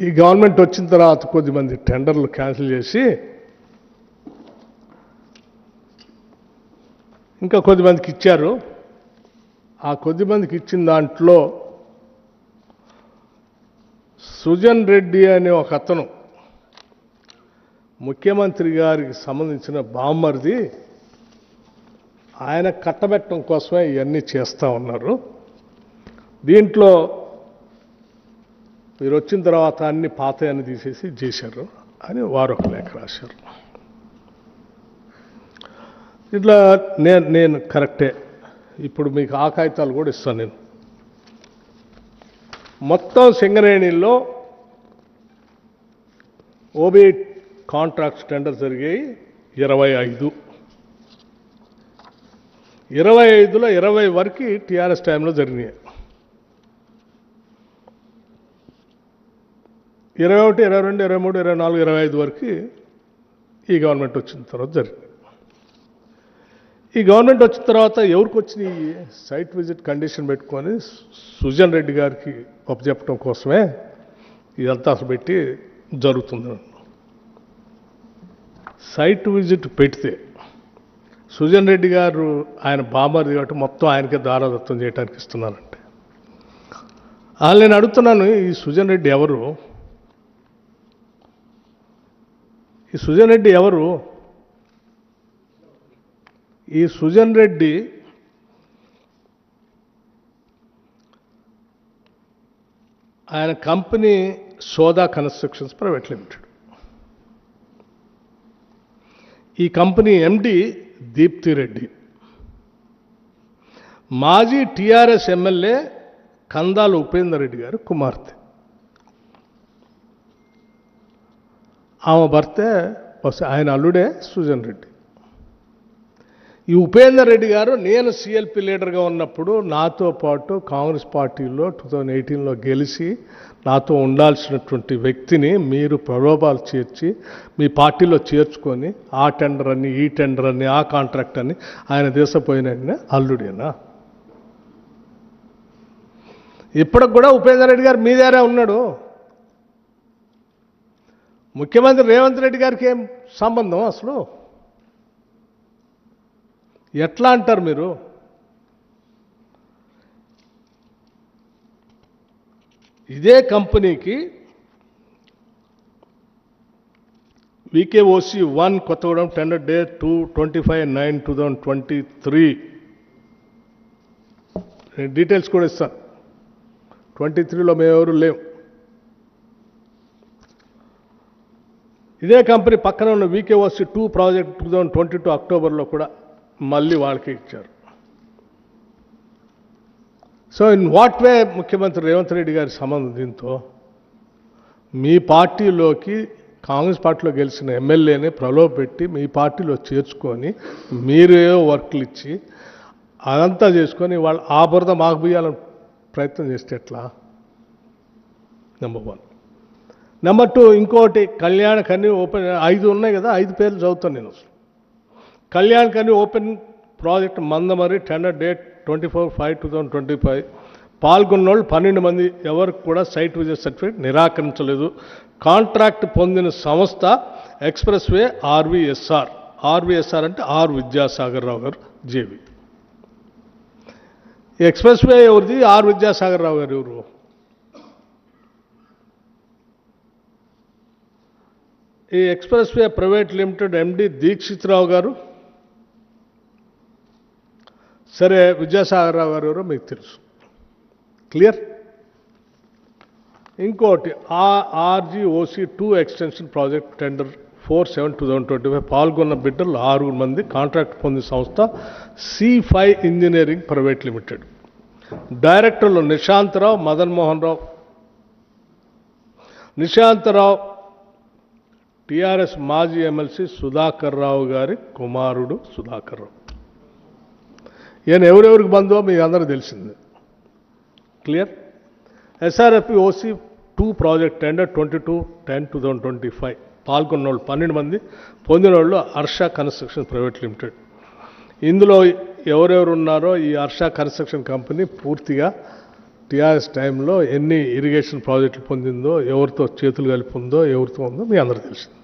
ఈ గవర్నమెంట్ వచ్చిన తర్వాత కొద్దిమంది టెండర్లు క్యాన్సిల్ చేసి ఇంకా కొద్దిమందికి ఇచ్చారు. ఆ కొద్దిమందికి ఇచ్చిన దాంట్లో సుజన్ రెడ్డి అనే ఒక అతను ముఖ్యమంత్రి గారికి సంబంధించిన బామ్మర్ది ఆయన కట్టబెట్టడం కోసమే ఇవన్నీ చేస్తూ ఉన్నారు. దీంట్లో మీరు వచ్చిన తర్వాత అన్ని పాతయాన్ని తీసేసి చేశారు అని వారు ఒక లేఖ రాశారు. ఇట్లా నేను నేను కరెక్టే. ఇప్పుడు మీకు ఆ కాగితాలు కూడా ఇస్తాను నేను. మొత్తం సింగరేణిలో ఓబీ కాంట్రాక్ట్స్ టెండర్ జరిగాయి ఇరవై ఐదు. ఇరవై ఐదులో ఇరవై వరకు టీఆర్ఎస్ టైంలో జరిగినాయి. ఇరవై ఒకటి ఇరవై రెండు ఇరవై మూడు ఇరవై నాలుగు ఇరవై ఐదు వరకు ఈ గవర్నమెంట్ వచ్చిన తర్వాత జరిగింది. ఈ గవర్నమెంట్ వచ్చిన తర్వాత ఎవరికి వచ్చినాయి సైట్ విజిట్ కండిషన్ పెట్టుకొని సుజన్ రెడ్డి గారికి ఒప్పచెప్పడం కోసమే ఇదంతా అసలు పెట్టి జరుగుతుంది. సైట్ విజిట్ పెడితే సుజన్ రెడ్డి గారు ఆయన బామర్ది కాబట్టి మొత్తం ఆయనకే దారాదత్తం చేయడానికి ఇస్తున్నారంటే. వాళ్ళు నేను అడుగుతున్నాను ఈ సుజన్ రెడ్డి ఎవరు? ఈ సుజన్ రెడ్డి ఎవరు? ఈ సుజన్ రెడ్డి ఆయన company Soda constructions private limited. ఈ కంపెనీ ఎండి దీప్తి రెడ్డి. మాజీ టీఆర్ఎస్ ఎమ్మెల్యే కందాల ఉపేందర్ రెడ్డి గారు కుమార్తె. ఆమె భర్తే వస్తే ఆయన అల్లుడే సుజన్ రెడ్డి. ఈ ఉపేందర్ రెడ్డి గారు నేను సిఎల్పి లీడర్గా ఉన్నప్పుడు నాతో పాటు కాంగ్రెస్ పార్టీలో టూ థౌజండ్ ఎయిటీన్లో గెలిచి నాతో ఉండాల్సినటువంటి వ్యక్తిని మీరు ప్రలోభాలు చేర్చి మీ పార్టీలో చేర్చుకొని ఆ టెండర్ అని ఈ టెండర్ అని ఆ కాంట్రాక్ట్ అని ఆయన దేశపోయిన అల్లుడేనా? ఇప్పటికి కూడా ఉపేందర్ రెడ్డి గారు మీ దగ్గరే ఉన్నాడు. ముఖ్యమంత్రి రేవంత్ రెడ్డి గారికి ఏం సంబంధం అసలు? ఎట్లా అంటారు మీరు? ఇదే కంపెనీకి VKOC one Kothagudem tender day two twenty five nine two thousand twenty three. Details కూడా ఇస్తాను. ట్వంటీ త్రీలో మేము ఎవరు లేవు ఇదే కంపెనీ పక్కన ఉన్న VKOC two project two thousand twenty two అక్టోబర్లో కూడా మళ్ళీ వాళ్ళకి ఇచ్చారు. సో ఇన్ వాట్ వే ముఖ్యమంత్రి రేవంత్ రెడ్డి గారి సంబంధం దీంతో మీ పార్టీలోకి కాంగ్రెస్ పార్టీలో గెలిచిన ఎమ్మెల్యేని ప్రలోభ పెట్టి మీ పార్టీలో చేర్చుకొని మీరేవో వర్క్లు ఇచ్చి అదంతా చేసుకొని వాళ్ళు ఆ బురద మాకు బియ్యాలని ప్రయత్నం చేస్తే ఎట్లా? నెంబర్ వన్ నెంబర్ టూ ఇంకోటి కళ్యాణ కన్నీ ఓపెన్ ఐదు ఉన్నాయి కదా ఐదు పేర్లు చదువుతాను నేను అసలు. Kalyan Khani open project Mandamarri tender date twenty four five two thousand twenty five పాల్గొన్న వాళ్ళు పన్నెండు మంది ఎవరికి కూడా సైట్ విజిట్ సర్టిఫికేట్ నిరాకరించలేదు. కాంట్రాక్ట్ పొందిన సంస్థ ఎక్స్ప్రెస్ వే ఆర్వీఎస్ఆర్ ఆర్వీఎస్ఆర్ అంటే ఆర్ విద్యాసాగర్ రావు గారు జేవి. ఎక్స్ప్రెస్ వే ఎవరిది? ఆర్ విద్యాసాగర్ రావు గారు ఎవరు? ఈ express way private limited MD Dixit Rao గారు. సరే విద్యాసాగరరావు గారు ఎవరో మీకు తెలుసు. క్లియర్? ఇంకోటి ఆ RGOC two extension project tender four seven two thousand twenty five పాల్గొన్న బిడ్డలు ఆరుగురు మంది కాంట్రాక్ట్ పొందిన సంస్థ C five engineering private limited. డైరెక్టర్లు నిశాంతరావు మదన్ మోహన్ రావు. నిశాంతరావు టిఆర్ఎస్ మాజీ ఎమ్మెల్సీ సుధాకర్ రావు గారి కుమారుడు సుధాకర్ రావు. ఈయన ఎవరెవరికి బంధువో మీ అందరూ తెలిసింది. Clear? SRFP OC two project tender twenty two ten two thousand twenty five. పాల్గొన్న వాళ్ళు పన్నెండు మంది పొందిన వాళ్ళు హర్ష కన్స్ట్రక్షన్ ప్రైవేట్ లిమిటెడ్. ఇందులో ఎవరెవరు ఉన్నారో ఈ హర్ష కన్స్ట్రక్షన్ కంపెనీ పూర్తిగా టీఆర్ఎస్ టైంలో ఎన్ని ఇరిగేషన్ ప్రాజెక్టులు పొందిందో ఎవరితో చేతులు కలిపి ఉందో ఎవరితో ఉందో మీ అందరూ తెలిసింది